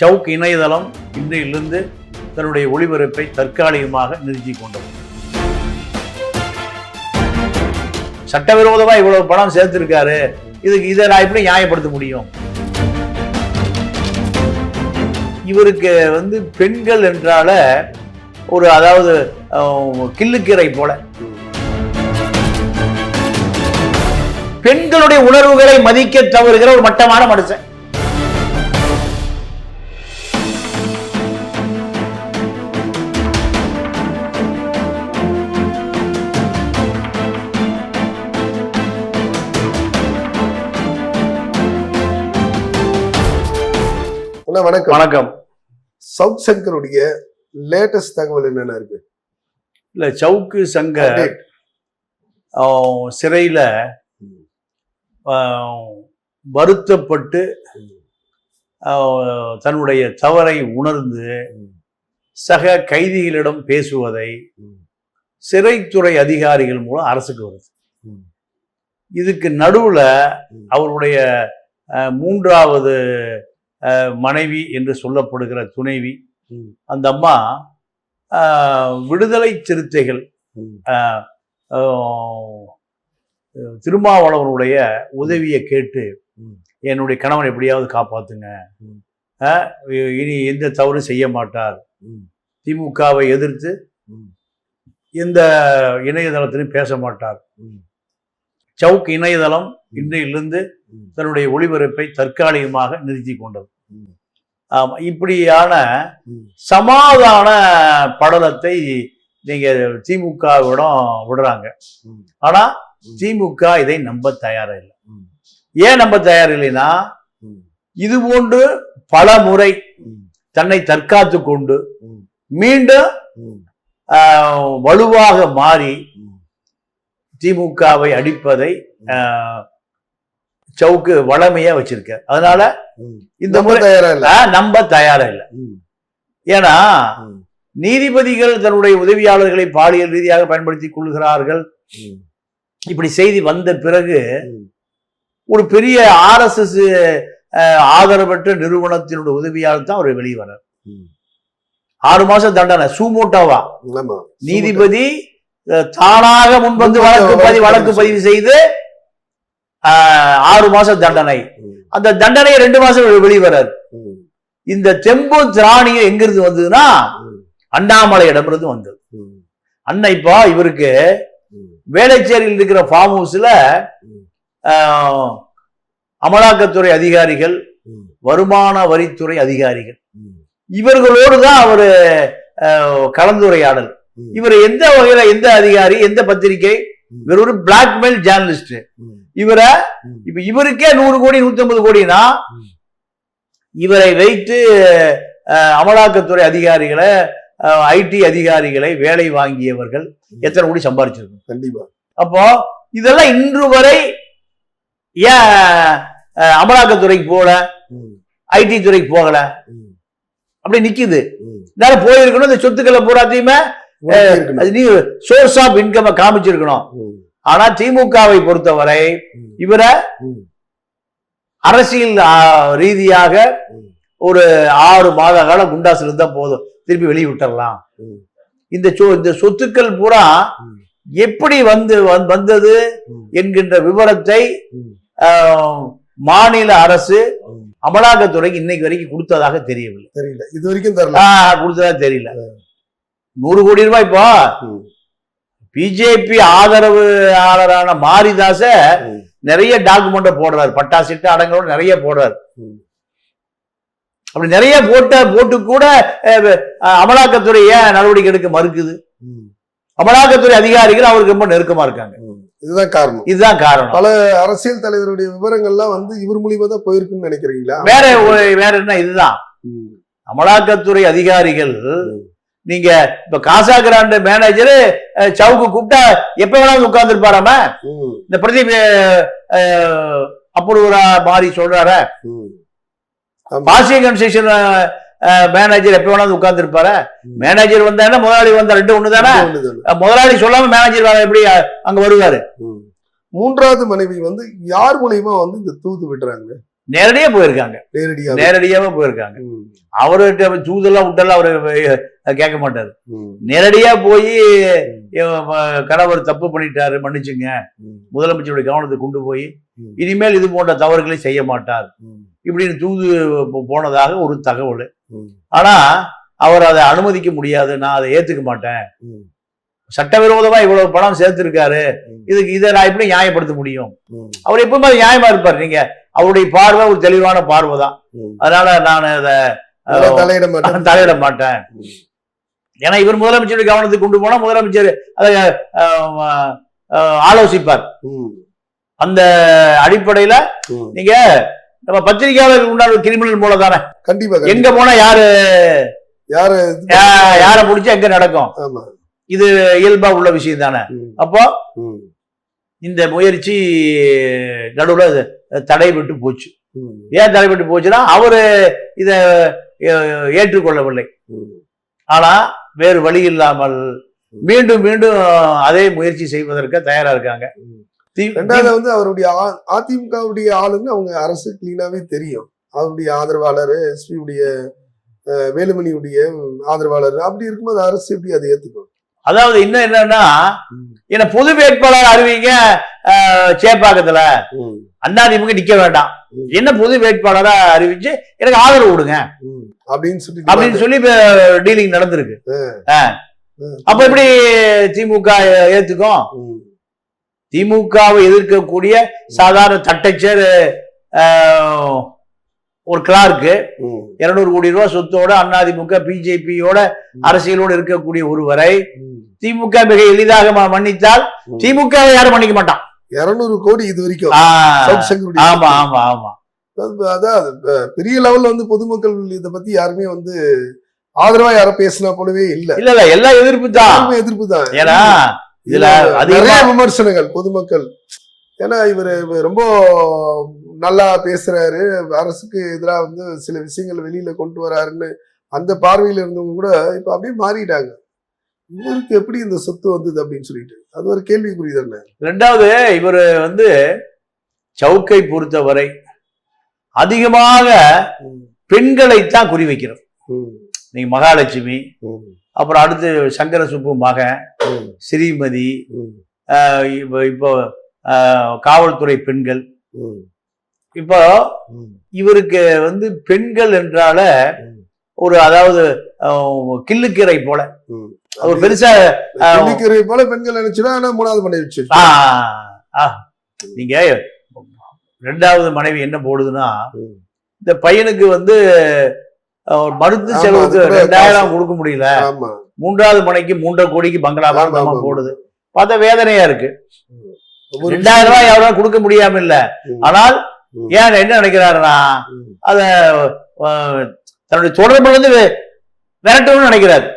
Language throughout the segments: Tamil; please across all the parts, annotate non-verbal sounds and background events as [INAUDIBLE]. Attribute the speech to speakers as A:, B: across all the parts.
A: சவுக் இணையதளம் இன்றையிலிருந்து தன்னுடைய ஒளிபரப்பை தற்காலிகமாக நிறுத்தி கொண்டது. சட்டவிரோதமாக இவ்வளவு பணம் சேர்த்திருக்காரு. இதுக்கு இதை நான் எப்படி நியாயப்படுத்த முடியும்? இவருக்கு வந்து பெண்கள் என்றால ஒரு அதாவது கில்லுக்கீரை போல. பெண்களுடைய உணர்வுகளை மதிக்க தவறுகிற ஒரு மட்டமான மனுஷன்.
B: அண்ணா வணக்கம்
A: வணக்கம்
B: சவுத் சங்கருடைய லேட்டஸ்ட் தகவல் என்னென்ன இருக்கு
A: இல்ல சவுக்கு சங்க
B: Update.
A: அஹ், சிறையில வருத்தப்பட்டு தன்னுடைய தவறை உணர்ந்து. சக கைதிகளிடம் பேசுவதை. சிறைத்துறை அதிகாரிகள் மூலம் அரசுக்கு வருது. இதுக்கு நடுவுல. அவருடைய மூன்றாவது மனைவி என்று சொல்லப்படுகிற துணைவி. அந்த அம்மா விடுதலை சிறுத்தைகள் திருமாவளவனுடைய உதவியை கேட்டு. என்னுடைய கணவன் எப்படியாவது காப்பாத்துங்க இனி எந்த தவறும் செய்ய மாட்டார். திமுகவை எதிர்த்து. எந்த இணையதளத்திலும் பேச மாட்டார். சவுக் இணையதளம் இன்றையிலிருந்து. தன்னுடைய ஒளிபரப்பை தற்காலிகமாக நிறுத்தி கொண்டது. ஆமா இப்படியான. சமாதான படலத்தை நீங்க திமுகவிடம் விடுறாங்க. ஆனா. திமுக இதை நம்ப தயாரா இல்லை. ஏன் நம்ப தயார் இல்லைன்னா. இது போன்று பல முறை. தன்னை தற்காத்து கொண்டு. மீண்டும் வலுவாக மாறி. திமுகவை அடிப்பதை சவுக்கு வளமையா வச்சிருக்க அதனால. இந்த முறை நம்ப தயாரா இல்லை. ஏன்னா. நீதிபதிகள் தன்னுடைய உதவியாளர்களை பாலியல் ரீதியாக பயன்படுத்திக் கொள்கிறார்கள். இப்படி செய்தி வந்த பிறகு. ஒரு பெரிய ஆர்எஸ்எஸ் ஆதரவற்ற நிறுவனத்தினுடைய உதவியாளர் தான் அவர் வெளியே வர்றார். ஆறு மாசம் தண்டனை சூமோட்டோவா நீதிபதி தானாக முன்வந்து வழக்கு பதிவு
B: வழக்கு
A: பதிவு செய்து ஆறு மாசம் தண்டனை. அந்த தண்டனை ரெண்டு மாசம்
B: ம்.
A: இந்த தெம்பு திராணியம் எங்கிருந்து வந்ததுன்னா. அண்ணாமலையிடமிருந்து வந்தது
B: ம்.
A: அண்ணா இப்போ இவருக்கு
B: ம்.
A: வேளச்சேரியில் இருக்கிற ஃபார்ம் ஹவுஸ்ல அமலாக்கத்துறை அதிகாரிகள். வருமான வரித்துறை அதிகாரிகள். இவர்களோடு தான் அவரு கலந்துரையாடல். இவர் எந்த வகையில எந்த அதிகாரி எந்த பத்திரிகை. இவர் ஒரு பிளாக்மெயில் ஜேர்னலிஸ்ட். இவரை. இப்ப இவருக்கே நூறு கோடி நூத்தி ஐம்பது கோடினா. இவரை வைத்து அமலாக்கத்துறை அதிகாரிகளை ஐடி அதிகாரிகளை வேலை வாங்கியவர்கள் எத்தனை கோடி சம்பாதிச்சிருக்கும்
B: கண்டிப்பா
A: அப்போ இதெல்லாம் இன்று வரை ஏன் அமலாக்கத்துறைக்கு போகல. ஐடி துறைக்கு போகல. அப்படி நிக்குது போயிருக்கணும் இந்த சொத்துக்களை பூராத்தையுமே சோர்ஸ் ஆஃப் இன்கம் காமிச்சிருக்கணும். ஆனா திமுகவை பொறுத்தவரை. இவரை. அரசியல் ரீதியாக. ஒரு ஆறு மாத காலம் குண்டாசுல இருந்தா போதும் திருப்பி வெளியே விட்டுறலாம்
B: ம்.
A: இந்த சொ- இந்த சொத்துக்கள் பூரா. எப்படி வந்து வந்- வந்தது. என்கின்ற விவரத்தை மாநில அரசு. அமலாக்கத்துறைக்கு இன்னைக்கு வரைக்கும் கொடுத்ததாக தெரியவில்லை
B: தெரியல இது வரைக்கும்
A: கொடுத்ததா தெரியல நூறு கோடி ரூபாய் இப்போ. பிஜேபி ஆதரவாளரான மாரிதாச. நிறைய டாக்குமெண்ட போடுறாரு பட்டா சிட்டு அடங்களோட நிறைய போடுறாரு. அப்படி நிறைய போட்ட போட்டு கூட அமலாக்கத்துறை ஏன் நடவடிக்கை எடுக்க மறுக்குது. அமலாக்கத்துறை அதிகாரிகள் அவருக்கு ரொம்ப நெருக்கமா இருக்காங்க.
B: இதுதான் காரணம்
A: இதுதான் காரணம்
B: பல அரசியல் தலைவருடைய விவரங்கள்லாம் வந்து இவர் மூலியமா தான் போயிருக்குன்னு நினைக்கிறீங்களா
A: வேற வேற என்ன இதுதான். அமலாக்கத்துறை அதிகாரிகள். நீங்க இப்ப காசா கிராண்ட் மேனேஜர் சவுக்கு கூப்பிட்டா எப்ப வேணாலும் உட்கார்ந்து இருப்பாராம
B: ம்.
A: இந்த பிரதீப் அஹ், அப்ரூவரா மாறி சொல்றார. பாசிய கன்ஸ்ட்ரக்ஷன் மேனேஜர் எப்ப வேணாலும் உட்கார்ந்து இருப்பாரு
B: ம்.
A: மேனேஜர் வந்தா முதலாளி வந்தா ரெண்டு ஒண்ணு தானே முதலாளி சொல்லாம மேனேஜர் வேற எப்படி அங்க வருவாரு.
B: மூன்றாவது மனைவி வந்து யார் மூலியமா வந்து இந்த தூது விடுறாங்க
A: நேரடியா போயிருக்காங்க.
B: நேரடியா.
A: நேரடியாவே போயிருக்காங்க. அவர்கிட்ட தூதெல்லாம் விட்டெல்லாம் அவரு கேட்க மாட்டாரு. நேரடியா போய் கணவர் தப்பு பண்ணிட்டாரு மன்னிச்சுங்க. முதலமைச்சருடைய கவனத்துக்கு கொண்டு போய். இனிமேல் இது போன்ற தவறுகளை செய்ய மாட்டார். இப்படின்னு தூது போனதாக ஒரு தகவல். ஆனா அவர் அதை அனுமதிக்க முடியாது நான் அதை ஏத்துக்க மாட்டேன். சட்டவிரோதமா இவ்வளவு பணம் சேர்த்திருக்காரு. இதுக்கு இதை நான் எப்படி நியாயப்படுத்த முடியும்? அவர் எப்பவுமே நியாயமா இருப்பார். நீங்க அவருடைய பார்வை ஒரு தெளிவான பார்வை தான். அதனால நான் அதை
B: தலையிட மாட்டேன்.
A: தலையிட மாட்டேன்.
B: ம்.
A: ஏன்னா இவர் முதலமைச்சருடைய கவனத்துக்கு கொண்டு போனா முதலமைச்சர் அதை ஆலோசிப்பார். அந்த அடிப்படையில. நீங்க நம்ம பத்திரிகையாளருக்கு உண்டான கிரிமினல் மூலம் தானே.
B: கண்டிப்பா.
A: எங்க போனா யாரு?
B: யாரு?
A: யாரை பிடிச்சா எங்க நடக்கும்? இது இயல்பா உள்ள விஷயம் தானே. அப்போ இந்த முயற்சி நடுவுல தடைபட்டு போச்சு. ஏன் தடைபட்டு போச்சுன்னா அவரு இத ஏற்றுக்கொள்ளவில்லை. ஆனா வேறு வழி இல்லாமல் மீண்டும் மீண்டும் அதே முயற்சி செய்வதற்கு தயாரா இருக்காங்க.
B: ரெண்டாவது வந்து அவருடைய அதிமுகவுடைய ஆளுன்னு அவங்க அரசு கிளீனாவே தெரியும். அவருடைய ஆதரவாளர் எஸ்பி உடைய அஹ், வேலுமணியுடைய ஆதரவாளர். அப்படி இருக்கும்போது அரசு எப்படி அதை ஏத்துக்கும்?
A: அதாவது இன்னும் என்னன்னா என்ன பொது வேட்பாளர் அறிவிங்க சேப்பாக்கத்துல அண்ணாதிமுக நிக்க வேண்டாம். என்ன பொது வேட்பாளரா அறிவிச்சு எனக்கு ஆதரவு கொடுங்க.
B: அப்படின்னு சொல்லிட்டு
A: அப்படின்னு சொல்லி டீலிங் நடந்திருக்கு. அப்ப எப்படி திமுக ஏத்துக்கும்? திமுகவை எதிர்க்கக்கூடிய சாதாரண தட்டச்சர் ஒரு கிளார்க்கு இருநூறு கோடி ரூபாய் சொத்தோட அதிமுக பிஜேபியோட அரசியலோடு இருக்கக்கூடிய ஒருவரை. திமுக மிக எளிதாக மன்னித்தால். திமுக யாரும் மன்னிக்க மாட்டான்.
B: இருநூறு கோடி இது வரைக்கும்.
A: ஆ,
B: சவுத் சங்கருடைய
A: ஆமா ஆமா ஆமா.
B: அது- அதான் பெரிய லெவல்ல வந்து பொதுமக்கள் இத பத்தி யாருமே வந்து ஆதரவா யாரும் பேசினா போலவே இல்ல.
A: இல்ல இல்ல எல்லாம் எதிர்ப்பு தான்.
B: எதிர்ப்பு தான்.
A: ஏன்னா இதுல
B: நிறைய விமர்சனங்கள் பொதுமக்கள். ஏன்னா இவரு இவரு ரொம்ப நல்லா பேசுறாரு. அரசுக்கு எதிராக வந்து சில விஷயங்கள் வெளியில கொண்டு வராருன்னு அந்த பார்வையில இருந்தவங்க கூட இப்ப அப்படியே மாறிட்டாங்க. இவருக்கு எப்படி இந்த சொத்து வந்தது அப்படின்னு சொல்லிட்டு? அது ஒரு கேள்விக்குறி தானே.
A: ரெண்டாவது இவர் வந்து சவுக்கை பொறுத்தவரை அதிகமாக பெண்களைத்தான் குறிவைக்கிறது
B: ம்,
A: நீங்க மகாலட்சுமி அப்புறம் அடுத்து சங்கர சுப்பு மகன் ஸ்ரீமதி இப்போ இப்போ காவல்துறை பெண்கள். இப்போ இவருக்கு வந்து பெண்கள் என்றால ஒரு அதாவது கிள்ளுக்கீரை போல. அவர் பெருசா
B: கிள்ளிக்கீரை போல பெண்கள் நினைச்சுனா ஆனா மூணாவது
A: ஆஹ் நீங்க ரெண்டாவது மனைவி என்ன போடுதுன்னா. இந்த பையனுக்கு வந்து
B: ஆமா,
A: செலவுக்கு ரெண்டாயிரம். கொடுக்க முடியல மூன்றாவது மனைக்கு மூன்றரை கோடிக்கு பங்களா
B: ஆமா.
A: போடுது பார்த்தா வேதனையா இருக்கு ரெண்டாயிரம் ரூபாய் யாரும் கொடுக்க முடியாம இல்ல. ஆனால். ஏன் என்ன நினைக்கிறாருன்னா அத தன்னுடைய தொடர்புல இருந்து வி- விரட்டணும்னு நினைக்கிறாரு.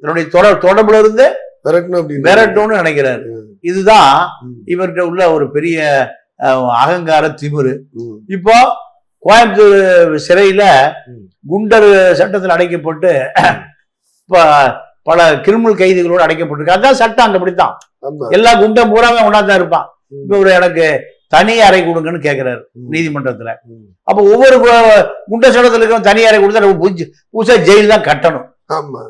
A: தன்னுடைய தொடர் தொடர்புல இருந்து
B: விரட்டணும்
A: விரட்டணும்னு நினைக்கிறாரு. இதுதான் இவர்கிட்ட உள்ள ஒரு பெரிய அகங்கார திமிரு. இப்போ கோயம்புத்தூர் சிறையில. குண்டர் சட்டத்தில் அடைக்கப்பட்டு பல கிரிமினல் கைதிகளோடு அடைக்கப்பட்டிருக்கு. அதான் சட்டம் அங்க அப்படித்தான் எல்லா குண்டம் பூராமே ஒன்னாதான் இருப்பான்.
B: ம்.
A: இப்ப ஒரு எனக்கு தனி அறை கொடுங்கன்னு கேக்குறாரு
B: ம்,
A: நீதிமன்றத்துல. அப்ப ஒவ்வொரு குண்ட சட்டத்துல இருக்கிற தனி அறை கொடுத்தா நம்ம புதுசு- ஜெயில் தான் கட்டணும்.
B: ஆமா.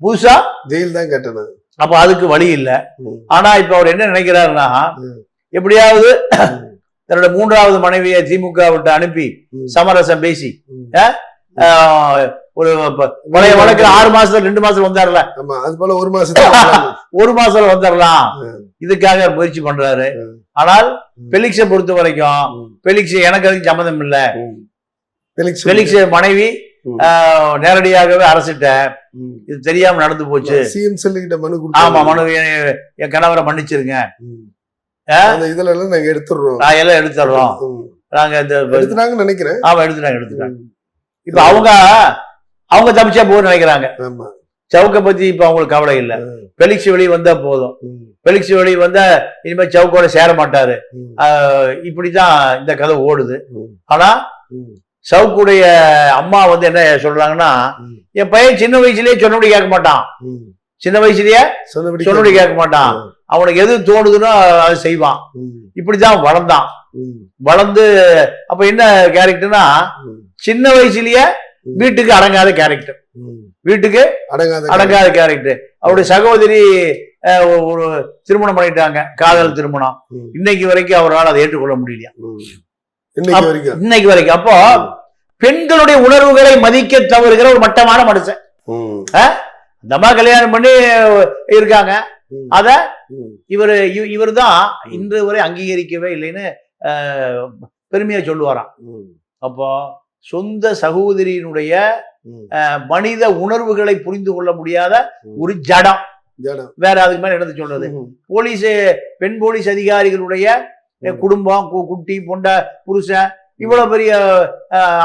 A: புதுசா?
B: ஜெயில் தான் கட்டணும்.
A: அப்ப அதுக்கு வழி இல்ல. ஆனா இப்ப அவர் என்ன நினைக்கிறாருன்னா. எப்படியாவது தன்னோட மூன்றாவது மனைவியை திமுக விட்டு அனுப்பி சமரசம் பேசி ஒரு பழைய வழக்கு ஆறு மாசத்துல ரெண்டு மாசத்துல வந்தாருல.
B: அது போல ஒரு மாசத்துல [LAUGHS]
A: ஒரு மாசத்துல வந்துடலாம். இதுக்காக முயற்சி பண்றாரு. ஆனால். பெலிக்ஸை பொறுத்த வரைக்கும் பெலிக்ஸ் எனக்கு அதுக்கு சம்மந்தம் இல்ல.
B: பெலிக்ஸ்
A: மனைவி நேரடியாகவே அரசிட்ட. இது தெரியாம நடந்து போச்சு.
B: சிஎம் செல்லுகிட்ட மனு
A: ஆமா. மனு என் கணவரை மன்னிச்சிருங்க.
B: இதுல எல்லாம் நாங்க எடுத்துடுறோம்.
A: நான் எல்லாம் எடுத்துடுறோம். நாங்க இந்த
B: எடுத்துட்டாங்கன்னு நினைக்கிறேன்.
A: ஆமா எடுத்துட்டாங்க எடுத்துட்டாங்க. இப்ப அவங்க அவங்க தப்பிச்சா போதும்னு நினைக்கிறாங்க. சவுக்க பத்தி இப்ப அவங்களுக்கு கவலை இல்ல. பெலிக்ஸ் வெளியே வந்தா போதும். பெலிக்ஸ் வெளியே வந்தா இனிமே சவுக்கோட சேர மாட்டாரு. இப்படிதான் இந்த கதை ஓடுது. ஆனா. சவுக்குடைய அம்மா வந்து என்ன சொல்றாங்கன்னா. என் பையன் சின்ன வயசுலயே சொன்னபடி கேட்க மாட்டான். சின்ன வயசுலயே
B: சொன்னபடி
A: கேட்க மாட்டான். அவனுக்கு எது தோணுதுன்னோ அதை செய்வான். இப்படிதான் வளர்ந்தான். வளர்ந்து அப்ப என்ன கேரக்டர்னா சின்ன வயசுலயே வீட்டுக்கு அடங்காத கேரக்டர். வீட்டுக்கு
B: அடங்காத
A: அடங்காத கேரக்டர் அவருடைய சகோதரி ஒரு திருமணம் பண்ணிட்டாங்க. காதல் திருமணம். இன்னைக்கு வரைக்கும் அவரால் அதை ஏற்றுக்கொள்ள முடியலையா.
B: இன்னைக்கு வரைக்கும்.
A: அப்போ பெண்களுடைய உணர்வுகளை மதிக்க தவறுகிற ஒரு மட்டமான மனுஷன்.
B: ம்,
A: அந்த அம்மா கல்யாணம் பண்ணி இருக்காங்க. அத இவர் இவர் தான் இன்று வரை அங்கீகரிக்கவே இல்லைன்னு பெருமையா சொல்லுவாராம். அப்போ சொந்த சகோதரியினுடைய மனித உணர்வுகளை புரிந்து கொள்ள முடியாத. ஒரு ஜடம். வேற அதுக்கு மேல எடுத்து சொல்றது போலீஸ் பெண் போலீஸ் அதிகாரிகளுடைய. குடும்பம் குட்டி பொண்ட புருஷன் இவ்வளவு பெரிய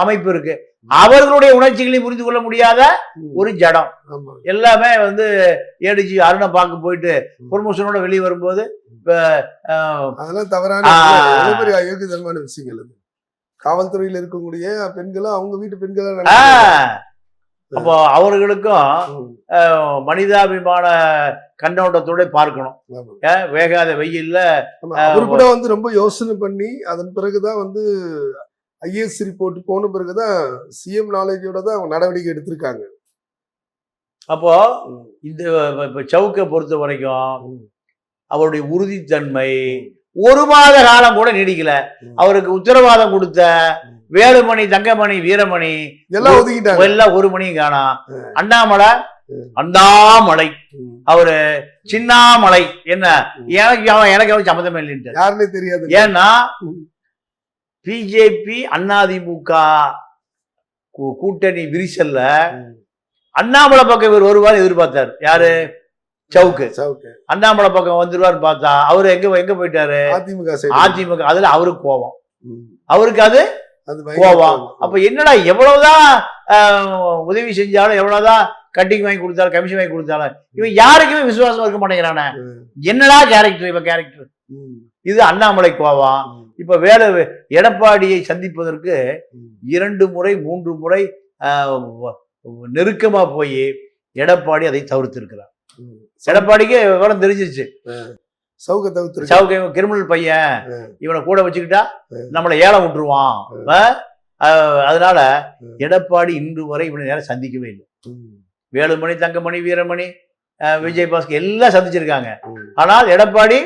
A: அமைப்பு இருக்கு அவர்களுடைய உணர்ச்சிகளை புரிந்து கொள்ள முடியாத. ஒரு ஜடம். எல்லாமே வந்து ஏடிஜி அருணை பார்க்க போயிட்டு. ப்ரொமோஷனோட வெளியே வரும்போது இப்ப,
B: அதெல்லாம் தவறான விஷயங்கள் காவல்துறையில இருக்கக்கூடிய பெண்களும் அவங்க வீட்டு பெண்களா.
A: அப்போ அவர்களுக்கும் மனிதாபிமான கண்ணோட்டத்தோட பார்க்கணும். வேகாத வெயில்ல
B: அவரு கூட வந்து ரொம்ப யோசனை பண்ணி அதன் பிறகுதான் வந்து ஐஏஎஸ் ரிப்போர்ட் போன பிறகுதான் சிஎம் நாலேஜோட தான் அவங்க நடவடிக்கை எடுத்திருக்காங்க.
A: அப்போ இந்த இப்ப சவுக்கை பொறுத்த வரைக்கும் அவருடைய உறுதித்தன்மை ஒரு மாத காலம் கூட நீடிக்கல. அவருக்கு உத்தரவாதம் கொடுத்த. வேலுமணி தங்கமணி வீரமணி
B: எல்லாம் ஒதுக்கிட்டாங்க
A: எல்லாம் ஒரு மணியும் காணாம். அண்ணாமலை. அண்ணாமலை அவரு சின்னாமலை என்ன. எனக்கு அவன் எனக்கு அவன் சம்மந்தமே இல்லைன்ட்டு
B: யாருன்னே தெரியாது
A: ஏன்னா. பிஜேபி அதிமுக கூட்டணி விரிசல்ல. அண்ணாமலை பக்கம் இவர் வருவார் எதிர்பார்த்தாரு யாரு சவுக்கு.
B: சவுக்கு.
A: அண்ணாமலை பக்கம் வந்துருவார் பார்த்தா அவரு எங்க எங்க போயிட்டாரு?
B: அதிமுக.
A: அதிமுக அதுல அவருக்கு கோபம் அவருக்கு அது கோபம். அப்ப என்னடா எவ்வளவுதான் உதவி செஞ்சாலும் எவ்வளவுதான் கட்டிங் வாங்கி கொடுத்தாலும் கமிஷன் வாங்கி கொடுத்தாலும் இவன் யாருக்குமே விசுவாசம் இருக்க மாட்டேங்கிறானே. என்னடா கேரக்டர் இவன் கேரக்டர் இது அண்ணாமலை கோவம். இப்ப வேலை எடப்பாடியை சந்திப்பதற்கு. இரண்டு முறை மூன்று முறை நெருக்கமா போய் எடப்பாடி அதை தவிர்த்திருக்கிறார். எடப்பாடிக்கு விவரம் தெரிஞ்சிருச்சு.
B: சவுக்க தவிர்த்து
A: சவுக்கு கிரிமினல் பையன் இவனை கூட வச்சுக்கிட்டா. நம்மளை ஏலம் விட்டுருவான். அதனால. எடப்பாடி இன்று வரை இவனை நேரம் சந்திக்கவே இல்லை. வேலுமணி தங்கமணி வீரமணி விஜய் பாஸ்கர் எல்லாம் சந்திச்சிருக்காங்க. ஆனால் எடப்பாடி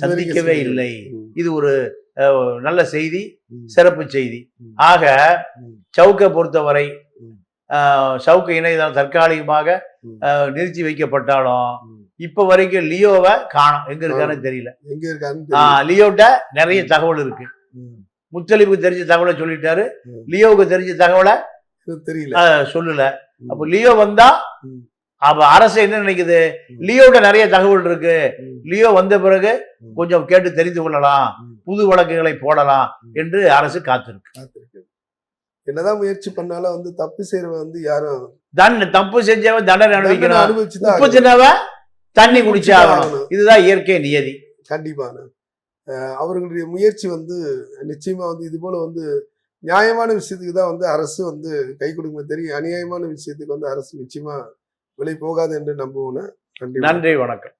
A: சந்திக்கவே இல்லை. இது ஒரு நல்ல செய்தி சிறப்பு செய்தி. ஆக. சவுக்கை பொறுத்தவரை சவுக்கு இணையதளம் தற்காலிகமாக நிறுத்தி வைக்கப்பட்டாலும் இப்ப வரைக்கும் லியோவை காணோம் எங்க இருக்கான்னு தெரியல
B: எங்க இருக்கான்னு.
A: லியோட்ட நிறைய தகவல் இருக்கு. முத்தலிப்புக்கு தெரிஞ்ச தகவலை சொல்லிட்டாரு. லியோவுக்கு தெரிஞ்ச தகவலை
B: தெரியல
A: சொல்லல. அப்ப லியோ வந்தா. அப்ப அரசு என்ன நினைக்குது
B: ம்.
A: லியோட்ட நிறைய தகவல் இருக்கு. லியோ வந்த பிறகு. கொஞ்சம் கேட்டு தெரிந்து கொள்ளலாம். புது வழக்குகளை போடலாம். என்று அரசு காத்திருக்கு
B: காத்திருக்கு. என்னதான் முயற்சி பண்ணாலும் வந்து தப்பு செய்யறவன் வந்து யாரும்
A: தன் தப்பு செஞ்சவன் தண்டனை
B: தண்டனை
A: அனுபவிக்கணும்.
B: அனுபவிச்சுதான்
A: தண்ணி குடிச்சே ஆகணும். இதுதான் இயற்கை நியதி.
B: கண்டிப்பான அவர்களுடைய முயற்சி வந்து நிச்சயமா வந்து இது போல வந்து நியாயமான விஷயத்துக்கு தான் வந்து அரசு வந்து கை கொடுக்குமே தெரியும். அநியாயமான விஷயத்துக்கு வந்து அரசு நிச்சயமா விலை போகாது என்று நம்புவோம் நன்றி
A: நன்றி வணக்கம்.